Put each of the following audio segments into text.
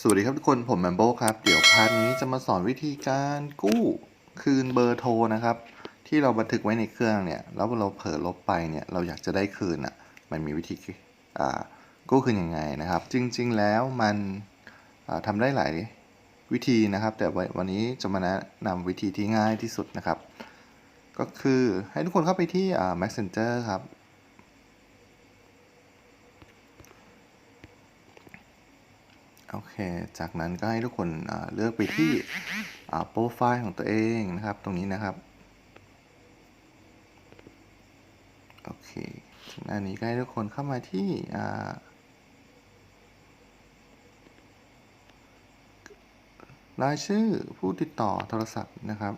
สวัสดีครับทุกคนผมแมมโบครับ เดี๋ยวพาร์ทนี้จะมาสอนวิธีการกู้คืนเบอร์โทรนะครับ ที่เราบันทึกไว้ในเครื่องเนี่ย แล้วเราเผลอลบไปเนี่ยเราอยากจะได้คืนอะมันมีวิธีกู้คืนยังไงนะครับ จริง ๆ แล้วมันอ่าทำได้หลายวิธีนะครับ แต่วันนี้จะมาแนะนำวิธีที่ง่ายที่สุดนะครับ ก็คือให้ทุกคนเข้าไปที่อ่า Messenger ครับ โอเค จากนั้นก็ให้ทุกคนเลือกไปที่โปรไฟล์ของตัวเองนะครับ ตรงนี้นะครับ โอเคจากนั้นนี้ก็ให้ทุกคนเข้ามาที่รายชื่อผู้ติดต่อโทรศัพท์นะครับ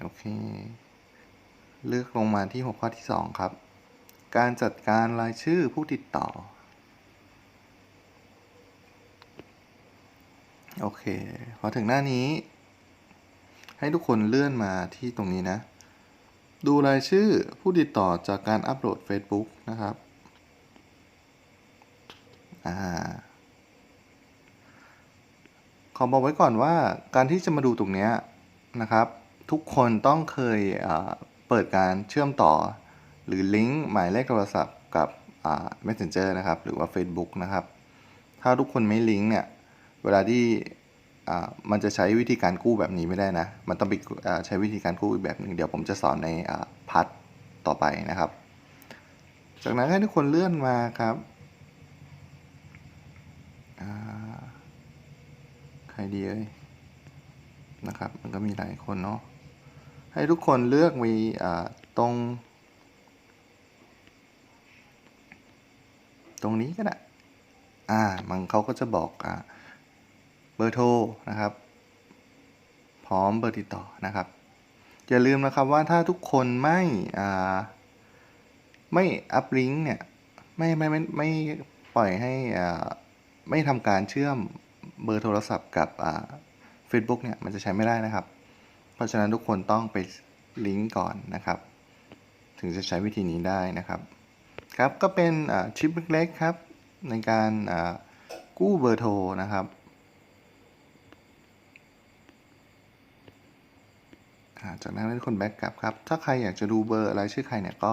โอเค เลือกลงมาที่หัวข้อที่ 2 ครับ การจัดการรายชื่อผู้ติดต่อ โอเค พอถึงหน้านี้ ให้ทุกคนเลื่อนมาที่ตรงนี้นะ ดูรายชื่อผู้ติดต่อจากการอัปโหลด Facebook นะครับอ่าขอบอกไว้ก่อนว่าการที่จะมาดูตรงนี้นะครับ ทุกคนต้องเคยเปิดการเชื่อมต่อ หรือลิงก์หมายเลขโทรศัพท์กับอ่า Messenger นะครับ หรือว่า Facebook นะครับ ถ้าทุกคนไม่ลิงก์เนี่ย เวลาที่มันจะใช้วิธีการกู้แบบนี้ไม่ได้นะ มันต้องไปใช้วิธีการกู้อีกแบบหนึ่งเดี๋ยวผมจะสอนในพาร์ทต่อไปนะครับ จากนั้นให้ทุกคนเลื่อนมาครับใครดีเอ่ยนะครับ มันก็มีหลายคนเนาะให้ทุกคนเลือกมีตรง ตรงนี้ก็ได้อ่ามันเขาก็จะบอกอ่า เบอร์โทรนะครับ พร้อมเบอร์ติดต่อนะครับ อย่าลืมนะครับว่าถ้าทุกคนไม่ไม่อัพลิงก์เนี่ยไม่ไม่ไม่ไม่ปล่อยให้อ่าไม่ทำการเชื่อมเบอร์โทรศัพท์กับอ่า Facebook เนี่ยมันจะใช้ไม่ได้นะครับ เพราะฉะนั้นทุกคนต้องไปลิงก์ก่อนนะครับ ถึงจะใช้วิธีนี้ได้นะครับ ครับก็เป็นชิปเล็กๆครับ ในการกู้เบอร์โทรนะครับ อ่า จากนั้นให้ทุกคนแบ็กกลับครับ ถ้าใครอยากจะดูเบอร์อะไรชื่อใครเนี่ยก็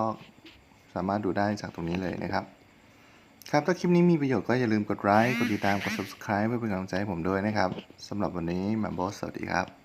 สามารถดูได้จากตรงนี้เลยนะครับครับถ้าคลิปนี้มีประโยชน์ก็อย่าลืมกดไลค์กดติดตามกด subscribe เพื่อเป็นกำลังใจให้ผมด้วยนะครับสำหรับวันนี้แมมโบสสวัสดีครับ